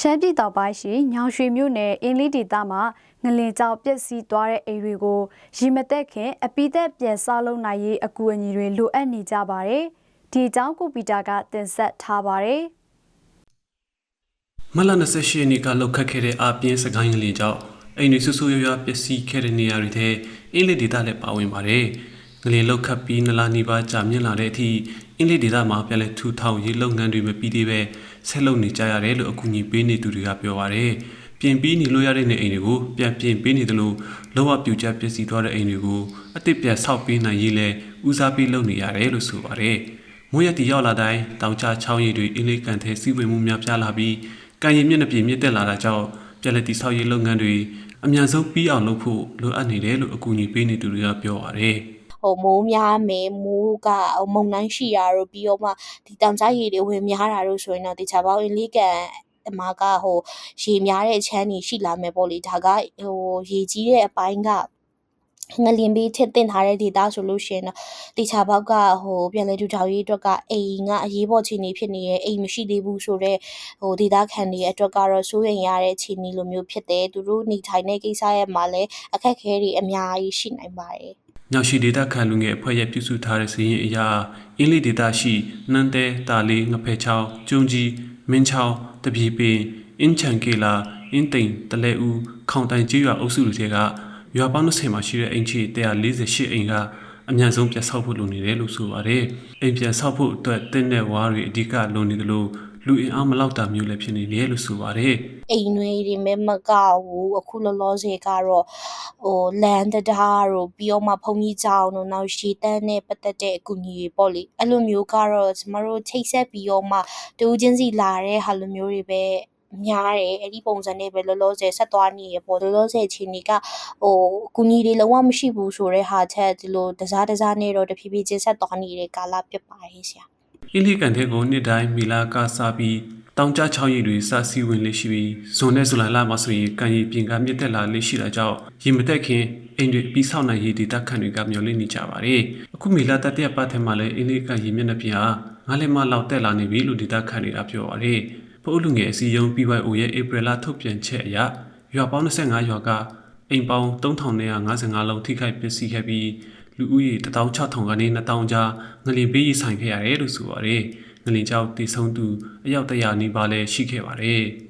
ရှမ်းပြည်တောင်ပိုင်းရှိညောင်ရွှေမြို့နယ်အင်းလေးဒေသမှာငလင်ကြောင်ပျက်စီးသွားတဲ့အိမ်တွေကိုရီမသက်ခင်အပိသက်ပြန်ဆောက်လုပ်နိုင်ရေးအကူအညီတွေလိုအပ်နေကြပါတယ်။ဒီအကြောင်းကိုပီတာကတင်ဆက်ထားပါတယ်။မလ28ရက်နေ့ကလောက်ခတ်ခဲ့တဲ့အပြင်းစကိုင်းငလင်ကြောင့်အိမ်တွေဆူဆူရွရွပျက်စီးခဲ့တဲ့နေရာတွေထဲအင်းလေးဒေသလည်းပါဝင်ပါတယ်။ ငလင်လောက်ခတ်ပြီးနလာနီပါကြာမြင့်လာတဲ့အထိအင်းလေးဒေသမှာပြန်လည်ထူထောင်ရေးလုပ်ငန်းတွေမပြီးသေးပဲဆက်လုပ်နေကြရတယ်လို့အကူအညီပေးနေသူတွေကပြောပါတယ်။ပြင်ပြီးနေလို့ရတဲ့နေအိမ်တွေကိုပြန်ပြင်ပေးနေတယ်လို့လောကပြူကျပျက်စီးသွားတဲ့အိမ်တွေကိုအစ်စ်ပြန်ဆောက်ပေးနိုင်ရေးလဲဦးစားပေးလုပ်နေရတယ်လို့ဆိုပါတယ်။မိုးရတီရောက်လာတိုင်းတောင်ချချောင်းရည်တွေအင်းလေးကန်ထဲစီးဝင်မှုများပြားလာပြီးကံရည်မျက်နှာပြင်မြင့်တက်လာတာကြောင့်ပြည်လက်တီဆောက်ရေးလုပ်ငန်းတွေအမြန်ဆုံးပြီးအောင်လုပ်ဖို့လိုအပ်နေတယ်လို့အကူအညီပေးနေသူတွေကပြောပါတယ် ဟိုမိုးများမယ်မိုးကဟိုမုန်တိုင်းရှိတာတို့ပြီးတော့မှဒီတောင်ကြားရေတွေဝင်များတာတို့ဆိုရင်တော့တခြားပေါင်းအင်းလေးကန်အမကဟိုရေများတဲ့ချမ်းကြီးရှိလာမယ်ပေါ့လေဒါကဟိုရေကြီးတဲ့အပိုင်းကငလင်ပြီးထစ်တင်ထားတဲ့ဒေတာဆိုလို့ရှိရင်တော့တေချာဘောက်ကဟိုပြန်လဲထူထောင်ရေးအတွက်ကအိမ်ကအရေးပေါ်ခြေနေဖြစ်နေရဲ့အိမ်မရှိသေးဘူးဆိုတော့ဟိုဒေတာခံတွေအတွက်ကတော့စိုးရိမ်ရတဲ့ခြေနေလိုမျိုးဖြစ်တယ်သူတို့နေထိုင်တဲ့ကိစ္စရဲ့မှာလည်းအခက်အခဲတွေအများကြီးရှိနိုင်ပါတယ်။ ညောင်ရှိဒေတာခံလူငယ်အဖွဲ့ရဲ့ပြုစုထားတဲ့စီးရင်အရာအင်းလေးဒေတာရှိနှန်းတဲတာလေးငဖဲချောင်းကျုံကြီးမင်းချောင်းတပြေပင်အင်းချန်ကေလာအင်းတိန်တလဲဦးခေါင်တိုင်ကြီးရွာအုပ်စုတွေထဲကရွာပေါင်း20မှာရှိတဲ့အိမ်ချီ148အိမ်ကအများဆုံးပြတ်ဆောက်ဖို့လိုနေတယ်လို့ဆိုပါတယ်။အိမ်ပြန်ဆောက်ဖို့အတွက်တင်းတဲ့ဝါးတွေအဓိကလိုနေတယ်လို့ လူအင်အားမလောက်တာမျိုးလည်းဖြစ်နေတယ်လို့ဆိုပါတယ်။အိမ်တွေတွေမဲ့မကဘူးအခုလောလောဆယ်ကတော့ဟိုလန်တဒါတို့ပြီးတော့မှဘုံကြီးကြောင်တို့နောက်ရေတန်းနဲ့ပတ်သက်တဲ့အကူအညီတွေပေါ့လေအဲ့လိုမျိုးကတော့ကျမတို့ချိတ်ဆက်ပြီးတော့မှတူးချင်းစီလာတဲ့ဟာလိုမျိုးတွေပဲများတယ်အဲ့ဒီပုံစံနဲ့ပဲလောလောဆယ်ဆက်သွားနေရပေါ့လောလောဆယ်ချင်းကြီးကဟိုအကူအညီတွေလုံးဝမရှိဘူးဆိုတဲ့ဟာချက်ဒီလိုတစားတစားနဲ့တော့တဖြည်းဖြည်းချင်းဆက်သွားနေတဲ့ကာလဖြစ်ပါရဲ့ဆရာ အင်းလီကန်တဲ့ကိုနှစ်တိုင်းမီလာကစားပြီးတောင်ကျချောင်းရည်တွေစစီဝင်လေးရှိပြီးဇွန်နဲ့ဇူလိုင်လမှာဆိုရင်ကန်ရည်ပြင်ကမြင့်တက်လာလေးရှိတာကြောင့်ရေမတက်ခင်အိမ်တွေပြီးဆောက်နိုင်ရေးဒေတာခန့်တွေကမျှော်လင့်နေကြပါတယ်အခုမီလာတတရပတ်ထဲမှာလည်းအင်းလီကန်ရေမျက်နှာပြင်ဟာငါးလက်မလောက်တက်လာနေပြီလို့ဒေတာခန့်တွေကပြောပါတယ်ပို့လူငယ်အစည်းအရုံး PYO ရဲ့ဧပြီလထုတ်ပြန်ချက်အရရွာပေါင်း25ရွာကအိမ်ပေါင်း3955လုံးထိခိုက်ပျက်စီးခဲ့ပြီး လူဦးရေ16000ကနေ2000ကြားငလင်ပေးရဆိုင်ခဲ့ရတယ်လို့ဆိုပါတယ်။ငလင်ကြောက်တည်ဆုံးသူအယောက်တရာနီးပါးလည်းရှိခဲ့ပါတယ်။